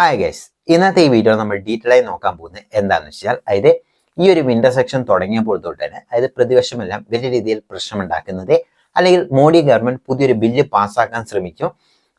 Hi guys ഇന്നത്തെ ഈ video നമ്മൾ ഡീറ്റെയിൽ ആയി നോക്കാൻ പോകുന്നത് എന്താണെന്ന് വെച്ചാൽ അതായത് ഈ ഒരു വിന്റർ സെക്ഷൻ തുടങ്ങിയപ്പോൾ തൊട്ട് തന്നെ അതായത് പ്രതിപക്ഷമെല്ലാം വലിയ രീതിയിൽ പ്രശ്നമുണ്ടാക്കുന്നത് അല്ലെങ്കിൽ മോഡി ഗവൺമെന്റ് പുതിയൊരു ബില്ല് പാസ്സാക്കാൻ ശ്രമിക്കും.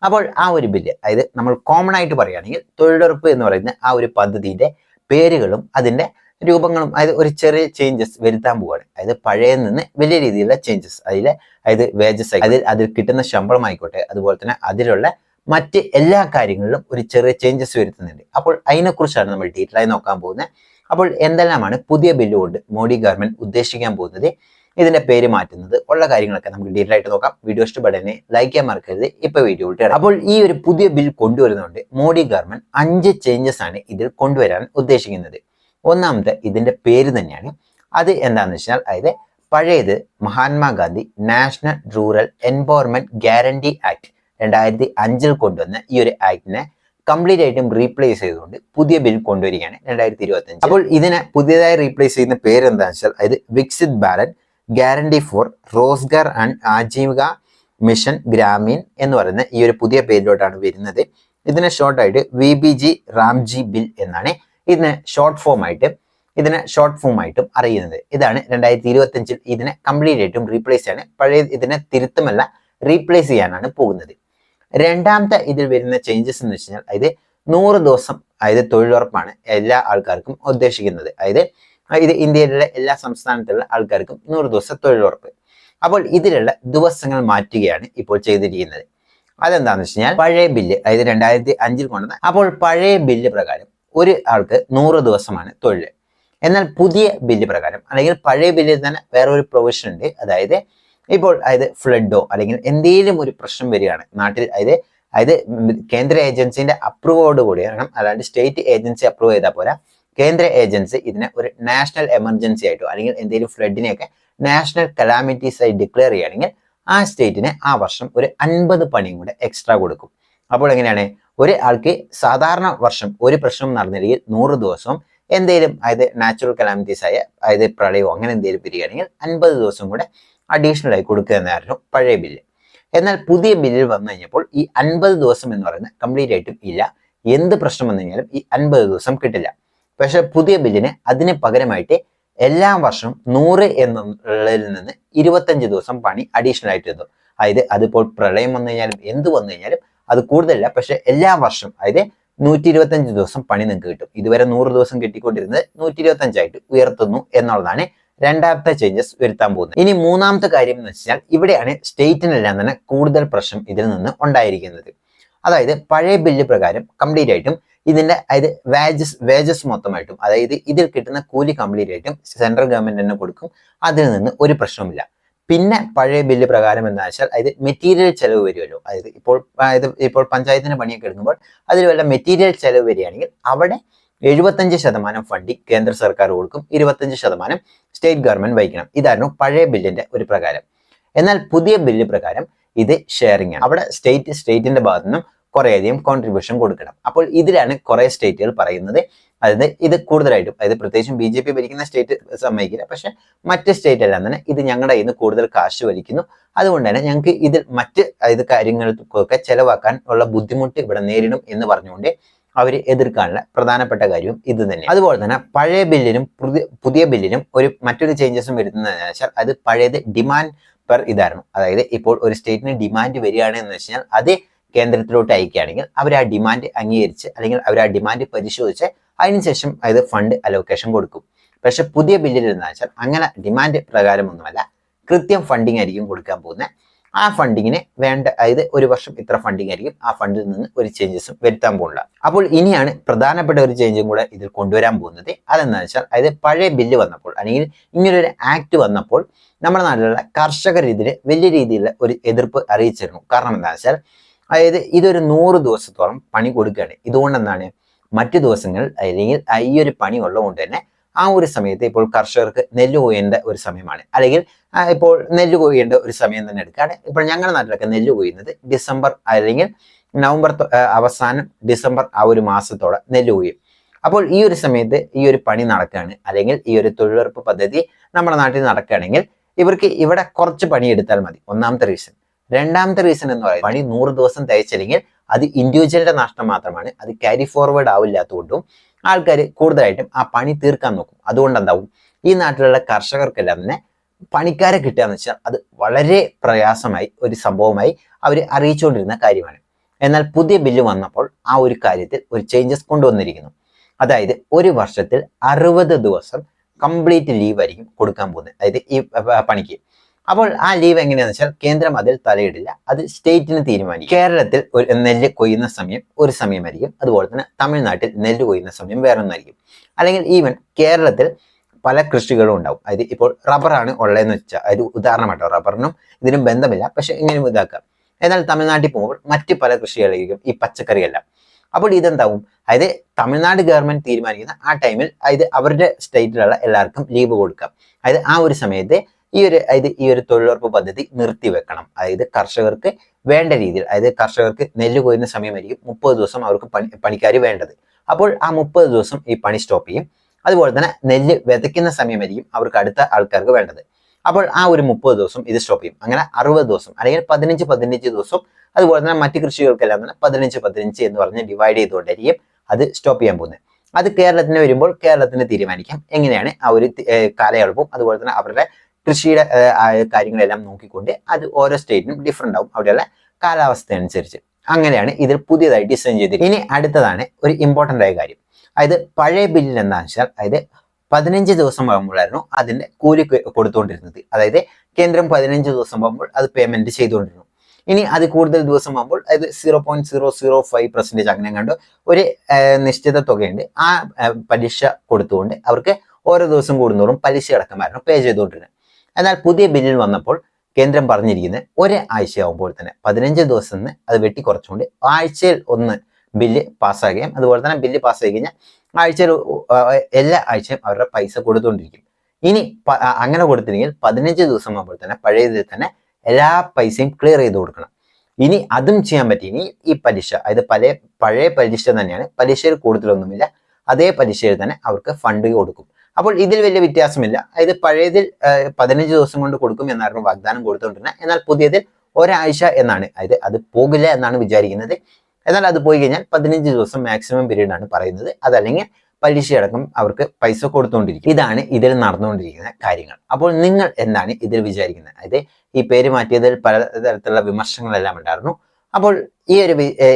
അപ്പോൾ ആ ഒരു ബില്ല് അതായത് നമ്മൾ കോമൺ ആയിട്ട് പറയുകയാണെങ്കിൽ തൊഴിലുറപ്പ് എന്ന് പറയുന്ന ആ ഒരു പദ്ധതിയുടെ പേരുകളും അതിന്റെ രൂപങ്ങളും അതായത് ഒരു ചെറിയ ചേഞ്ചസ് വരുത്താൻ പോവുകയാണ്. അതായത് പഴയ നിന്ന് വലിയ രീതിയിലുള്ള ചേഞ്ചസ് അതിൽ അതായത് വേജസ് അതിൽ അതിൽ കിട്ടുന്ന ശമ്പളം ആയിക്കോട്ടെ അതുപോലെ തന്നെ അതിലുള്ള മറ്റ് എല്ലാ കാര്യങ്ങളിലും ഒരു ചെറിയ ചേഞ്ചസ് വരുത്തുന്നുണ്ട്. അപ്പോൾ അതിനെക്കുറിച്ചാണ് നമ്മൾ ഡീറ്റെയിൽ ആയി നോക്കാൻ പോകുന്നത്. അപ്പോൾ എന്തെല്ലാമാണ് പുതിയ ബില്ല് കൊണ്ട് മോഡി ഗവൺമെന്റ് ഉദ്ദേശിക്കാൻ പോകുന്നത്? ഇതിന്റെ പേര് മാറ്റുന്നത് ഉള്ള കാര്യങ്ങളൊക്കെ നമുക്ക് ഡീറ്റെയിൽ ആയിട്ട് നോക്കാം. വീഡിയോ ഇഷ്ടപ്പെടനെ ലൈക്ക് ചെയ്യാൻ മറക്കരുത്. ഇപ്പൊ വീഡിയോ ഇട്ട് അപ്പോൾ ഈ ഒരു പുതിയ ബിൽ കൊണ്ടുവരുന്നതുകൊണ്ട് മോഡി ഗവൺമെന്റ് അഞ്ച് ചേഞ്ചസ് ആണ് ഇതിൽ കൊണ്ടുവരാൻ ഉദ്ദേശിക്കുന്നത്. ഒന്നാമത്തെ ഇതിന്റെ പേര് തന്നെയാണ്. അത് എന്താണെന്ന് വെച്ചാൽ അതായത് പഴയത് Mahatma Gandhi national rural environment guarantee act. രണ്ടായിരത്തി അഞ്ചിൽ കൊണ്ടുവന്ന ഈ ഒരു ആക്ടിനെ കംപ്ലീറ്റ് ആയിട്ടും റീപ്ലേസ് ചെയ്തുകൊണ്ട് പുതിയ ബിൽ കൊണ്ടുവരികയാണ് രണ്ടായിരത്തി ഇരുപത്തി അഞ്ച് അപ്പോൾ ഇതിനെ പുതിയതായി റീപ്ലേസ് ചെയ്യുന്ന പേര് എന്താണെന്ന് വെച്ചാൽ അതായത് Viksit Bharat guarantee for Rozgar and Ajeevika mission Gramin എന്ന് പറയുന്ന ഈ ഒരു പുതിയ പേരിലോട്ടാണ് വരുന്നത്. ഇതിനെ ഷോർട്ടായിട്ട് V B G Ramji bill എന്നാണ്. ഇതിനെ ഷോർട്ട് ഫോം ആയിട്ട് ഇതിനെ ഷോർട്ട് ഫോം ആയിട്ടും അറിയുന്നത്. ഇതാണ് രണ്ടായിരത്തി ഇരുപത്തി അഞ്ചിൽ ഇതിനെ കംപ്ലീറ്റ് ആയിട്ടും റീപ്ലേസ് ആണ് പഴയ ഇതിനെ തിരുത്തുമല്ല റീപ്ലേസ് ചെയ്യാനാണ് പോകുന്നത്. രണ്ടാമത്തെ ഇതിൽ വരുന്ന ചേഞ്ചസ് എന്ന് വെച്ച് കഴിഞ്ഞാൽ അതായത് നൂറ് ദിവസം അതായത് തൊഴിലുറപ്പാണ് എല്ലാ ആൾക്കാർക്കും ഉദ്ദേശിക്കുന്നത്. അതായത് ഇത് ഇന്ത്യയിലുള്ള എല്ലാ സംസ്ഥാനത്തുള്ള ആൾക്കാർക്കും നൂറ് ദിവസം തൊഴിലുറപ്പ്. അപ്പോൾ ഇതിലുള്ള ദിവസങ്ങൾ മാറ്റുകയാണ് ഇപ്പോൾ ചെയ്തിരിക്കുന്നത്. അതെന്താണെന്ന് വെച്ച് കഴിഞ്ഞാൽ പഴയ ബില്ല് അതായത് രണ്ടായിരത്തി അഞ്ചിൽ കൊണ്ടുവന്ന അപ്പോൾ പഴയ ബില്ല് പ്രകാരം ഒരു ആൾക്ക് നൂറ് ദിവസമാണ് തൊഴിൽ എന്നാൽ പുതിയ ബില്ല് പ്രകാരം അല്ലെങ്കിൽ പഴയ ബില്ലിൽ തന്നെ വേറെ ഒരു പ്രൊവിഷൻ ഉണ്ട്. അതായത് ഇപ്പോൾ അതായത് ഫ്ലഡോ അല്ലെങ്കിൽ എന്തെങ്കിലും ഒരു പ്രശ്നം വരികയാണ്. നാട്ടിൽ അതായത് അതായത് കേന്ദ്ര ഏജൻസിന്റെ അപ്രൂവോട് കൂടി കാരണം അതായത് സ്റ്റേറ്റ് ഏജൻസി അപ്രൂവ് ചെയ്താൽ പോരാ. കേന്ദ്ര ഏജൻസി ഇതിനെ ഒരു നാഷണൽ എമർജൻസി ആയിട്ടോ അല്ലെങ്കിൽ എന്തെങ്കിലും ഫ്ലഡിനെയൊക്കെ നാഷണൽ കലാമിറ്റീസ് ആയി ഡിക്ലെയർ ചെയ്യുകയാണെങ്കിൽ ആ സ്റ്റേറ്റിന് ആ വർഷം ഒരു അൻപത് പണിയും കൂടെ എക്സ്ട്രാ കൊടുക്കും. അപ്പോൾ എങ്ങനെയാണ്? ഒരു ആൾക്ക് സാധാരണ വർഷം ഒരു പ്രശ്നം നടന്നില്ലെങ്കിൽ നൂറ് ദിവസവും എന്തെങ്കിലും അതായത് നാച്ചുറൽ കലാമിറ്റീസ് ആയ അതായത് പ്രളയമോ അങ്ങനെ എന്തെങ്കിലും വരികയാണെങ്കിൽ അൻപത് ദിവസം കൂടെ അഡീഷണൽ ആയി കൊടുക്കുക എന്നായിരുന്നു പഴയ ബില്ല് എന്നാൽ പുതിയ ബില്ലിൽ വന്നു കഴിഞ്ഞപ്പോൾ ഈ അൻപത് ദിവസം എന്ന് പറയുന്നത് കംപ്ലീറ്റ് ആയിട്ടും ഇല്ല. എന്ത് പ്രശ്നം വന്നു കഴിഞ്ഞാലും ഈ അൻപത് ദിവസം കിട്ടില്ല. പക്ഷെ പുതിയ ബില്ലിന് അതിന് പകരമായിട്ട് എല്ലാ വർഷവും നൂറ് എന്നുള്ളതിൽ നിന്ന് ഇരുപത്തഞ്ച് ദിവസം പണി അഡീഷണൽ ആയിട്ട് എത്തും അതായത് അതിപ്പോൾ പ്രളയം വന്നു കഴിഞ്ഞാലും എന്ത് വന്നു കഴിഞ്ഞാലും അത് കൂടുതലല്ല. പക്ഷെ എല്ലാ വർഷവും അതായത് നൂറ്റി ഇരുപത്തഞ്ച് ദിവസം പണി നിങ്ങൾക്ക് കിട്ടും. ഇതുവരെ നൂറ് ദിവസം കിട്ടിക്കൊണ്ടിരുന്നത് നൂറ്റി ഇരുപത്തഞ്ചായിട്ട് ഉയർത്തുന്നു എന്നുള്ളതാണ് രണ്ടാമത്തെ ചേഞ്ചസ് വരുത്താൻ പോകുന്നത്. ഇനി മൂന്നാമത്തെ കാര്യം എന്ന് വെച്ചാൽ ഇവിടെയാണ് സ്റ്റേറ്റിനെല്ലാം തന്നെ കൂടുതൽ പ്രശ്നം ഇതിൽ നിന്ന് ഉണ്ടായിരിക്കുന്നത്. അതായത് പഴയ ബില്ല് പ്രകാരം കംപ്ലീറ്റ് ആയിട്ടും ഇതിന്റെ അതായത് വേജസ് വേജസ് മൊത്തമായിട്ടും അതായത് ഇതിൽ കിട്ടുന്ന കൂലി കംപ്ലീറ്റ് ആയിട്ടും സെൻട്രൽ ഗവൺമെന്റ് തന്നെ കൊടുക്കും. അതിൽ നിന്ന് ഒരു പ്രശ്നവുമില്ല. പിന്നെ പഴയ ബില്ല് പ്രകാരം എന്താ വെച്ചാൽ അതായത് മെറ്റീരിയൽ ചെലവ് വരുമല്ലോ. അതായത് ഇപ്പോൾ അതായത് ഇപ്പോൾ പഞ്ചായത്തിന് പണിയൊക്കെ എടുക്കുമ്പോൾ അതിൽ വല്ല മെറ്റീരിയൽ ചെലവ് വരികയാണെങ്കിൽ അവിടെ എഴുപത്തഞ്ച് ശതമാനം ഫണ്ടിങ് കേന്ദ്ര സർക്കാർ കൊടുക്കും ഇരുപത്തഞ്ച് ശതമാനം സ്റ്റേറ്റ് ഗവൺമെന്റ് വഹിക്കണം. ഇതായിരുന്നു പഴയ ബില്ലിന്റെ ഒരു പ്രകാരം. എന്നാൽ പുതിയ ബില്ല് പ്രകാരം ഇത് ഷെയറിംഗ് ആണ്. അവിടെ സ്റ്റേറ്റ് സ്റ്റേറ്റിന്റെ ഭാഗത്തു നിന്നും കുറേയധികം കോൺട്രിബ്യൂഷൻ കൊടുക്കണം. അപ്പോൾ ഇതിലാണ് കുറെ സ്റ്റേറ്റുകൾ പറയുന്നത്. അതായത് ഇത് കൂടുതലായിട്ടും അതായത് പ്രത്യേകിച്ചും ബി ജെ പി ഭരിക്കുന്ന സ്റ്റേറ്റ് സമ്മതിക്കില്ല. പക്ഷെ മറ്റ് സ്റ്റേറ്റ് എല്ലാം തന്നെ ഇത് ഞങ്ങളുടെ കയ്യിൽ നിന്ന് കൂടുതൽ കാശ് വലിക്കുന്നു. അതുകൊണ്ട് തന്നെ ഞങ്ങൾക്ക് ഇതിൽ മറ്റ് അതായത് കാര്യങ്ങൾക്കൊക്കെ ചെലവാക്കാൻ ഉള്ള ബുദ്ധിമുട്ട് ഇവിടെ നേരിടും എന്ന് പറഞ്ഞുകൊണ്ട് അവർ എതിർക്കാനുള്ള പ്രധാനപ്പെട്ട കാര്യവും ഇത് തന്നെ അതുപോലെ തന്നെ പഴയ ബില്ലിനും പുതിയ ബില്ലിനും ഒരു മറ്റൊരു ചേഞ്ചസും വരുന്നതെന്ന് വെച്ചാൽ അത് പഴയത് ഡിമാൻഡ് പെർ ഇതായിരുന്നു. അതായത് ഇപ്പോൾ ഒരു സ്റ്റേറ്റിന് ഡിമാൻഡ് വരികയാണെന്ന് വെച്ച് വെച്ചാൽ അത് കേന്ദ്രത്തിലോട്ട് അയക്കുകയാണെങ്കിൽ അവർ ആ ഡിമാൻഡ് അംഗീകരിച്ച് അല്ലെങ്കിൽ അവർ ആ ഡിമാൻഡ് പരിശോധിച്ച് അതിനുശേഷം അത് ഫണ്ട് അലോക്കേഷൻ കൊടുക്കും. പക്ഷെ പുതിയ ബില്ലിൽ എന്ന് വെച്ചാൽ അങ്ങനെ ഡിമാൻഡ് പ്രകാരമൊന്നുമല്ല കൃത്യം ഫണ്ടിങ് ആയിരിക്കും കൊടുക്കാൻ പോകുന്നത്. ആ ഫണ്ടിങ്ങിനെ വേണ്ട അതായത് ഒരു വർഷം ഇത്ര ഫണ്ടിങ് ആയിരിക്കും. ആ ഫണ്ടിൽ നിന്ന് ഒരു ചേഞ്ചസും വരുത്താൻ പോകുന്നില്ല അപ്പോൾ ഇനിയാണ് പ്രധാനപ്പെട്ട ഒരു ചേഞ്ചും കൂടെ ഇതിൽ കൊണ്ടുവരാൻ പോകുന്നത്. അതെന്താണെന്ന് വെച്ചാൽ അതായത് പഴയ ബില്ല് വന്നപ്പോൾ അല്ലെങ്കിൽ ഇങ്ങനൊരു ആക്ട് വന്നപ്പോൾ നമ്മുടെ നാട്ടിലുള്ള കർഷകർ ഇതിന് വലിയ രീതിയിലുള്ള ഒരു എതിർപ്പ് അറിയിച്ചിരുന്നു. കാരണം എന്താണെന്ന് വെച്ചാൽ അതായത് ഇതൊരു നൂറ് ദിവസത്തോളം പണി കൊടുക്കുകയാണ്. ഇതുകൊണ്ട് എന്താണ് മറ്റു ദിവസങ്ങൾ അല്ലെങ്കിൽ ഈ ഒരു പണി ഉള്ളതുകൊണ്ട് തന്നെ ആ ഒരു സമയത്ത് ഇപ്പോൾ കർഷകർക്ക് നെല്ല് കൊയ്യേണ്ട ഒരു സമയമാണ്. അല്ലെങ്കിൽ ഇപ്പോൾ നെല്ല് കൊയ്യേണ്ട ഒരു സമയം തന്നെ എടുക്കുകയാണ്. ഇപ്പോൾ ഞങ്ങളുടെ നാട്ടിലൊക്കെ നെല്ല് കൊയ്യുന്നത് ഡിസംബർ അല്ലെങ്കിൽ നവംബർ അവസാനം ഡിസംബർ ആ ഒരു മാസത്തോടെ നെല്ല് കൊയ്യും അപ്പോൾ ഈ ഒരു സമയത്ത് ഈ ഒരു പണി നടക്കുകയാണ്. അല്ലെങ്കിൽ ഈ ഒരു തൊഴിലുറപ്പ് പദ്ധതി നമ്മുടെ നാട്ടിൽ നടക്കുകയാണെങ്കിൽ ഇവർക്ക് ഇവിടെ കുറച്ച് പണി എടുത്താൽ മതി. ഒന്നാമത്തെ റീസൺ രണ്ടാമത്തെ റീസൺ എന്ന് പറയുന്നത് പണി നൂറ് ദിവസം തയ്ച്ചില്ലെങ്കിൽ അത് ഇൻഡിവിജ്വലിന്റെ നഷ്ടം മാത്രമാണ്. അത് ക്യാരി ഫോർവേഡ് ആവില്ലാത്തതുകൊണ്ടും ആൾക്കാർ കൂടുതലായിട്ടും ആ പണി തീർക്കാൻ നോക്കും. അതുകൊണ്ട് എന്താവും? ഈ നാട്ടിലുള്ള കർഷകർക്കെല്ലാം തന്നെ പണിക്കാരെ കിട്ടുക എന്ന് വെച്ചാൽ അത് വളരെ പ്രയാസമായി ഒരു സംഭവമായി അവർ അറിയിച്ചുകൊണ്ടിരുന്ന കാര്യമാണ്. എന്നാൽ പുതിയ ബില്ല് വന്നപ്പോൾ ആ ഒരു കാര്യത്തിൽ ഒരു ചേഞ്ചസ് കൊണ്ടുവന്നിരിക്കുന്നു. അതായത് ഒരു വർഷത്തിൽ അറുപത് ദിവസം കംപ്ലീറ്റ് ലീവ് ആയിരിക്കും കൊടുക്കാൻ പോകുന്നത്. അതായത് ഈ പണിക്ക്. അപ്പോൾ ആ ലീവ് എങ്ങനെയാണെന്ന് വെച്ചാൽ കേന്ദ്രം അതിൽ തലയിടില്ല. അത് സ്റ്റേറ്റിന് തീരുമാനിക്കും. കേരളത്തിൽ ഒരു നെല്ല് കൊയ്യുന്ന സമയം ഒരു സമയമായിരിക്കും. അതുപോലെ തന്നെ തമിഴ്നാട്ടിൽ നെല്ല് കൊയ്യുന്ന സമയം വേറെ ഒന്നായിരിക്കും അല്ലെങ്കിൽ ഈവൻ കേരളത്തിൽ പല കൃഷികളും ഉണ്ടാവും. അതായത് ഇപ്പോൾ റബ്ബറാണ് ഉള്ളതെന്ന് വെച്ചാൽ അതായത് ഉദാഹരണമായിട്ടോ റബ്ബറിനും ഇതിനും ബന്ധമില്ല. പക്ഷെ ഇങ്ങനെ ഇതാക്കാം. എന്നാൽ തമിഴ്നാട്ടിൽ പോകുമ്പോൾ മറ്റ് പല കൃഷികളായിരിക്കും ഈ പച്ചക്കറിയെല്ലാം. അപ്പോൾ ഇതെന്താവും? അതായത് തമിഴ്നാട് ഗവൺമെന്റ് തീരുമാനിക്കുന്ന ആ ടൈമിൽ അതായത് അവരുടെ സ്റ്റേറ്റിലുള്ള എല്ലാവർക്കും ലീവ് കൊടുക്കാം. അതായത് ആ ഒരു സമയത്ത് ഈ ഒരു അതായത് ഈ ഒരു തൊഴിലുറപ്പ് പദ്ധതി നിർത്തിവെക്കണം അതായത് കർഷകർക്ക് വേണ്ട രീതിയിൽ അതായത് കർഷകർക്ക് നെല്ല് കൊയ്യുന്ന സമയമായിരിക്കും മുപ്പത് ദിവസം അവർക്ക് പണി പണിക്കാർ വേണ്ടത്. അപ്പോൾ ആ മുപ്പത് ദിവസം ഈ പണി സ്റ്റോപ്പ് ചെയ്യും. അതുപോലെ തന്നെ നെല്ല് വിതയ്ക്കുന്ന സമയമായിരിക്കും അവർക്ക് അടുത്ത ആൾക്കാർക്ക് വേണ്ടത്. അപ്പോൾ ആ ഒരു മുപ്പത് ദിവസം ഇത് സ്റ്റോപ്പ് ചെയ്യും. അങ്ങനെ അറുപത് ദിവസം അല്ലെങ്കിൽ പതിനഞ്ച് പതിനഞ്ച് ദിവസം അതുപോലെ തന്നെ മറ്റ് കൃഷികൾക്കെല്ലാം തന്നെ പതിനഞ്ച് പതിനഞ്ച് എന്ന് പറഞ്ഞ് ഡിവൈഡ് ചെയ്തുകൊണ്ടായിരിക്കും അത് സ്റ്റോപ്പ് ചെയ്യാൻ പോകുന്നത്. അത് കേരളത്തിന് വരുമ്പോൾ കേരളത്തിന് തീരുമാനിക്കാം. എങ്ങനെയാണ് ആ ഒരു കാലയളവും അതുപോലെ തന്നെ അവരുടെ കൃഷിയുടെ കാര്യങ്ങളെല്ലാം നോക്കിക്കൊണ്ട് അത് ഓരോ സ്റ്റേറ്റിനും ഡിഫറെന്റ് ആവും. അവിടെയുള്ള കാലാവസ്ഥ അനുസരിച്ച്. അങ്ങനെയാണ് ഇതിൽ പുതിയതായി ഡിസൈൻ ചെയ്തിരിക്കുന്നത്. ഇനി അടുത്തതാണ് ഒരു ഇമ്പോർട്ടന്റ് ആയ കാര്യം. അതായത് പഴയ ബില്ലിൽ എന്താണെന്ന് വെച്ചാൽ അതായത് പതിനഞ്ച് ദിവസം ആകുമ്പോഴായിരുന്നു അതിന്റെ കൂലി കൊടുത്തുകൊണ്ടിരുന്നത്. അതായത് കേന്ദ്രം പതിനഞ്ച് ദിവസം ആകുമ്പോൾ അത് പേയ്മെന്റ് ചെയ്തുകൊണ്ടിരുന്നു. ഇനി അത് കൂടുതൽ ദിവസം ആകുമ്പോൾ അതായത് zero point zero zero five percentage അങ്ങനെ കണ്ട് ഒരു നിശ്ചിത തുകയുണ്ട്. ആ, പലിശ കൊടുത്തുകൊണ്ട് അവർക്ക് ഓരോ ദിവസം കൂടുന്നോറും പലിശ അടക്കമായിരുന്നു പേ ചെയ്തുകൊണ്ടിരുന്നത്. എന്നാൽ പുതിയ ബില്ലിൽ വന്നപ്പോൾ കേന്ദ്രം പറഞ്ഞിരിക്കുന്നത് ഒരേ ആഴ്ചയാകുമ്പോൾ തന്നെ പതിനഞ്ച് ദിവസം നിന്ന് അത് വെട്ടിക്കുറച്ചുകൊണ്ട് ആഴ്ചയിൽ ഒന്ന് ബില്ല് പാസ്സാകുകയും അതുപോലെ തന്നെ ബില്ല് പാസ്സായി കഴിഞ്ഞാൽ ആഴ്ചയിൽ എല്ലാ ആഴ്ചയും അവരുടെ പൈസ കൊടുത്തുകൊണ്ടിരിക്കും. ഇനി അങ്ങനെ കൊടുത്തില്ലെങ്കിൽ പതിനഞ്ച് ദിവസം ആകുമ്പോൾ തന്നെ പഴയതിൽ തന്നെ എല്ലാ പൈസയും ക്ലിയർ ചെയ്ത് കൊടുക്കണം. ഇനി അതും ചെയ്യാൻ പറ്റി. ഇനി ഈ പലിശ അതായത് പല പഴയ പലിശ തന്നെയാണ് പലിശയിൽ കൂടുതലൊന്നുമില്ല. അതേ പലിശയിൽ തന്നെ അവർക്ക് ഫണ്ട് കൊടുക്കും. അപ്പോൾ ഇതിൽ വലിയ വ്യത്യാസമില്ല. അതായത് പഴയതിൽ പതിനഞ്ച് ദിവസം കൊണ്ട് കൊടുക്കും എന്നായിരുന്നു വാഗ്ദാനം കൊടുത്തുകൊണ്ടിരുന്നത് എന്നാൽ പുതിയതിൽ ഒരാഴ്ച എന്നാണ്. അതായത് അത് പോകില്ല എന്നാണ് വിചാരിക്കുന്നത്. എന്നാൽ അത് പോയി കഴിഞ്ഞാൽ പതിനഞ്ച് ദിവസം മാക്സിമം പീരീഡ് ആണ് പറയുന്നത്. അതല്ലെങ്കിൽ പലിശയടക്കം അവർക്ക് പൈസ കൊടുത്തുകൊണ്ടിരിക്കും ഇതാണ് ഇതിൽ നടന്നുകൊണ്ടിരിക്കുന്ന കാര്യങ്ങൾ. അപ്പോൾ നിങ്ങൾ എന്താണ് ഇതിൽ വിചാരിക്കുന്നത്? അതായത് ഈ പേര് മാറ്റിയതിൽ പലതരത്തിലുള്ള വിമർശനങ്ങളെല്ലാം ഉണ്ടായിരുന്നു. അപ്പോൾ ഈ ഒരു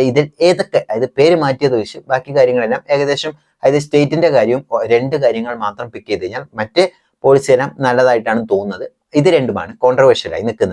ഇതിൽ ഏതൊക്കെ അതായത് പേര് മാറ്റിയത് വെച്ച് ബാക്കി കാര്യങ്ങളെല്ലാം ഏകദേശം അതായത് സ്റ്റേറ്റിന്റെ കാര്യവും രണ്ട് കാര്യങ്ങൾ മാത്രം പിക്ക് ചെയ്ത് കഴിഞ്ഞാൽ മറ്റ് പോളിസി എല്ലാം നല്ലതായിട്ടാണ് തോന്നുന്നത്. ഇത് രണ്ടുമാണ് കോൺട്രവേഴ്ഷ്യലായി നിൽക്കുന്നത്.